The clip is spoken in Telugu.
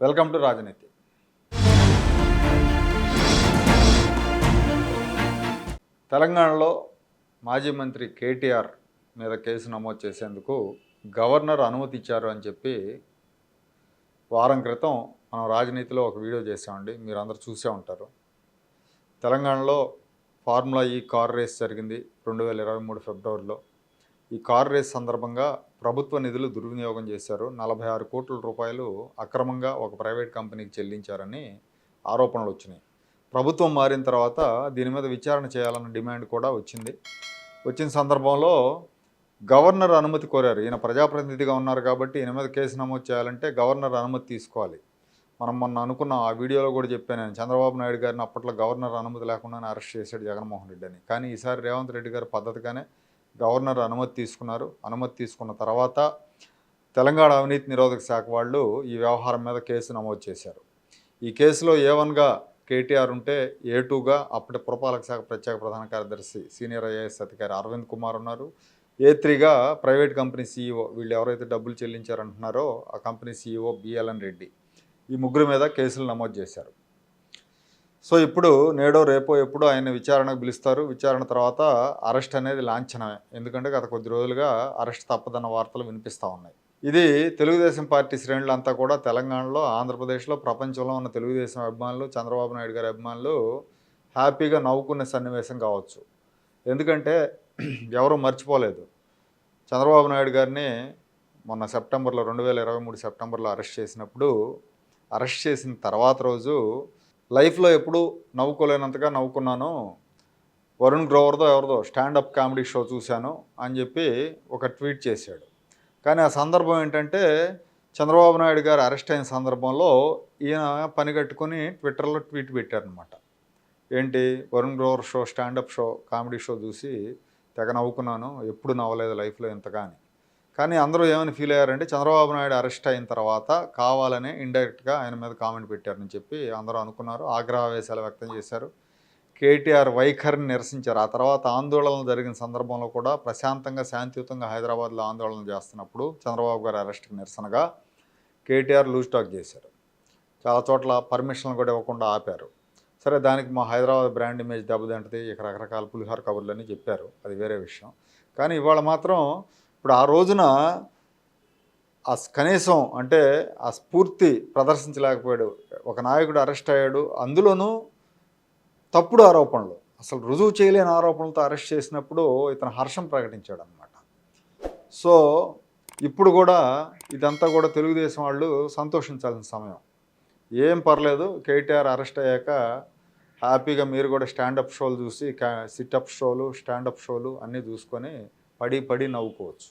వెల్కమ్ టు రాజనీతి. తెలంగాణలో మాజీ మంత్రి కేటీఆర్ మీద కేసు నమోదు చేసేందుకు గవర్నర్ అనుమతి ఇచ్చారు అని చెప్పి వారం క్రితం మనం రాజనీతిలో ఒక వీడియో చేసామండి మీరు అందరు చూసే ఉంటారు. తెలంగాణలో ఫార్ములా ఈ కార్ రేస్ జరిగింది రెండు వేల ఇరవై మూడు ఫిబ్రవరిలో. ఈ కార్ రేస్ సందర్భంగా ప్రభుత్వ నిధులు దుర్వినియోగం చేశారు. నలభై ఆరు కోట్ల రూపాయలు అక్రమంగా ఒక ప్రైవేట్ కంపెనీకి చెల్లించారని ఆరోపణలు వచ్చినాయి. ప్రభుత్వం మారిన తర్వాత దీని మీద విచారణ చేయాలన్న డిమాండ్ కూడా వచ్చింది. వచ్చిన సందర్భంలో గవర్నర్ అనుమతి కోరారు. ఈయన ప్రజాప్రతినిధిగా ఉన్నారు కాబట్టి ఈయన మీద కేసు నమోదు చేయాలంటే గవర్నర్ అనుమతి తీసుకోవాలి. మనం మొన్న అనుకున్న ఆ వీడియోలో కూడా చెప్పాను నేను. చంద్రబాబు నాయుడు గారిని అప్పట్లో గవర్నర్ అనుమతి లేకుండానే అరెస్ట్ చేశాడు జగన్మోహన్ రెడ్డి అని. కానీ ఈసారి రేవంత్ రెడ్డి గారు పద్ధతిగానే గవర్నర్ అనుమతి తీసుకున్నారు. అనుమతి తీసుకున్న తర్వాత తెలంగాణ అవినీతి నిరోధక శాఖ వాళ్ళు ఈ వ్యవహారం మీద కేసు నమోదు చేశారు. ఈ కేసులో ఏ వన్గా కేటీఆర్ ఉంటే ఏ టూగా అప్పటి పురపాలక శాఖ ప్రత్యేక ప్రధాన కార్యదర్శి సీనియర్ ఐఏఎస్ అధికారి అరవింద్ కుమార్ ఉన్నారు. ఏ త్రీగా ప్రైవేట్ కంపెనీ సీఈఓ వీళ్ళు ఎవరైతే డబ్బులు చెల్లించారంటున్నారో ఆ కంపెనీ సీఈఓ బిఎల్ఎన్ రెడ్డి ఈ ముగ్గురు మీద కేసులు నమోదు చేశారు. సో ఇప్పుడు నేడో రేపో ఎప్పుడో ఆయన విచారణకు పిలుస్తారు. విచారణ తర్వాత అరెస్ట్ అనేది లాంఛనమే. ఎందుకంటే గత కొద్ది రోజులుగా అరెస్ట్ తప్పదన్న వార్తలు వినిపిస్తూ ఉన్నాయి. ఇది తెలుగుదేశం పార్టీ శ్రేణులంతా కూడా తెలంగాణలో ఆంధ్రప్రదేశ్లో ప్రపంచంలో ఉన్న తెలుగుదేశం అభిమానులు చంద్రబాబు నాయుడు గారి అభిమానులు హ్యాపీగా నవ్వుకునే సన్నివేశం కావచ్చు. ఎందుకంటే ఎవరూ మర్చిపోలేదు. చంద్రబాబు నాయుడు గారిని మొన్న సెప్టెంబర్లో రెండు వేల ఇరవై మూడు సెప్టెంబర్లో అరెస్ట్ చేసినప్పుడు అరెస్ట్ చేసిన తర్వాత రోజు లైఫ్లో ఎప్పుడు నవ్వుకోలేనంతగా నవ్వుకున్నాను. వరుణ్ గ్రోవర్దో ఎవరిదో స్టాండప్ కామెడీ షో చూశాను అని చెప్పి ఒక ట్వీట్ చేశాడు. కానీ ఆ సందర్భం ఏంటంటే చంద్రబాబు నాయుడు గారు అరెస్ట్ అయిన సందర్భంలో ఈయన పని కట్టుకొని ట్విట్టర్లో ట్వీట్ పెట్టారనమాట ఏంటి? Varun Grover show standup show comedy show చూసి తెగ నవ్వుకున్నాను. ఎప్పుడు నవ్వలేదు లైఫ్లో ఇంతగా అని. కానీ అందరూ ఏమని ఫీల్ అయ్యారంటే చంద్రబాబు నాయుడు అరెస్ట్ అయిన తర్వాత కావాలని ఇండైరెక్ట్గా ఆయన మీద కామెంట్ పెట్టారని చెప్పి అందరూ అనుకున్నారు. ఆగ్రహావేశాలు వ్యక్తం చేశారు. కేటీఆర్ వైఖరిని నిరసించారు. ఆ తర్వాత ఆందోళనలు జరిగిన సందర్భంలో కూడా ప్రశాంతంగా శాంతియుతంగా హైదరాబాద్లో ఆందోళన చేస్తున్నప్పుడు చంద్రబాబు గారి అరెస్ట్కి నిరసనగా కేటీఆర్ లూజ్ టాక్ చేశారు. చాలా చోట్ల పర్మిషన్లు కూడా ఇవ్వకుండా ఆపారు. సరే దానికి మా హైదరాబాద్ బ్రాండ్ ఇమేజ్ దెబ్బతింటది ఇక రకరకాల పులిహోర కబుర్లని చెప్పారు. అది వేరే విషయం. కానీ ఇవాళ మాత్రం ఇప్పుడు ఆ రోజున ఆ కనీసం అంటే ఆ స్ఫూర్తి ప్రదర్శించలేకపోయాడు. ఒక నాయకుడు అరెస్ట్ అయ్యాడు. అందులోనూ తప్పుడు ఆరోపణలు అసలు రుజువు చేయలేని ఆరోపణలతో అరెస్ట్ చేసినప్పుడు ఇతను హర్షం ప్రకటించాడు అనమాట సో ఇప్పుడు కూడా ఇదంతా కూడా తెలుగుదేశం వాళ్ళు సంతోషించాల్సిన సమయం. ఏం పర్లేదు కేటీఆర్ అరెస్ట్ అయ్యాక హ్యాపీగా మీరు కూడా స్టాండప్ షోలు చూసి సిటప్ షోలు స్టాండప్ షోలు అన్నీ చూసుకొని పడి పడి నవ్వుకోవచ్చు.